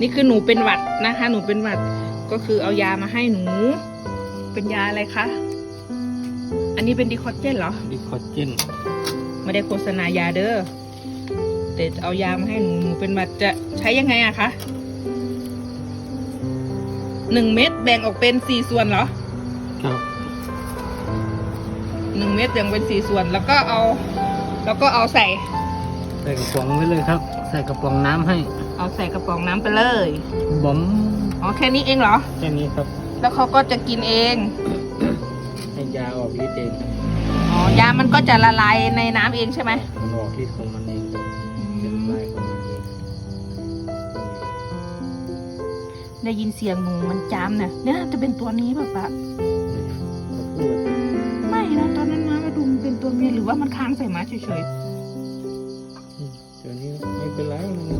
นี่คือหนูเป็นหวัดนะคะ หนูเป็นหวัดก็คือเอายามาให้หนู เป็นยาอะไรคะ อันนี้เป็นดีคอเจนเหรอดิคอเจนไม่ได้โฆษณายาเด้อแต่เอายามาให้หนูหนูเป็นหวัดจะใช้ยังไงอะคะหนึ่งเม็ดแบ่งออกเป็นสี่ส่วนเหรอ ครับหนึ่งเม็ดแบ่งเป็นสี่ส่วนแล้วก็เอา แล้วก็เอาใส่ใส่กระป๋องไว้เลยครับ ใส่กระป๋องน้ำให้เอาใส่กระป๋องน้ำไปเลย บอมอ๋อแค่นี้เองเหรอ แค่นี้ครับแล้วเขาก็จะกินเอง ให้ยาออกฤทธิ์เองอ๋อยามันก็จะละลายในน้ำเองใช่ไหมมันออกฤทธิ์ของมันเองเป็นลายของมันเองได้ยินเสียงหนูมันจามเนี่ยเนี่ยจะเป็นตัวนี้แบบปะเขาพูด ไม่นะตอนนั้นมามาดูมันเป็นตัวเมียหรือว่ามันค้างใส่หมาเฉย Bye.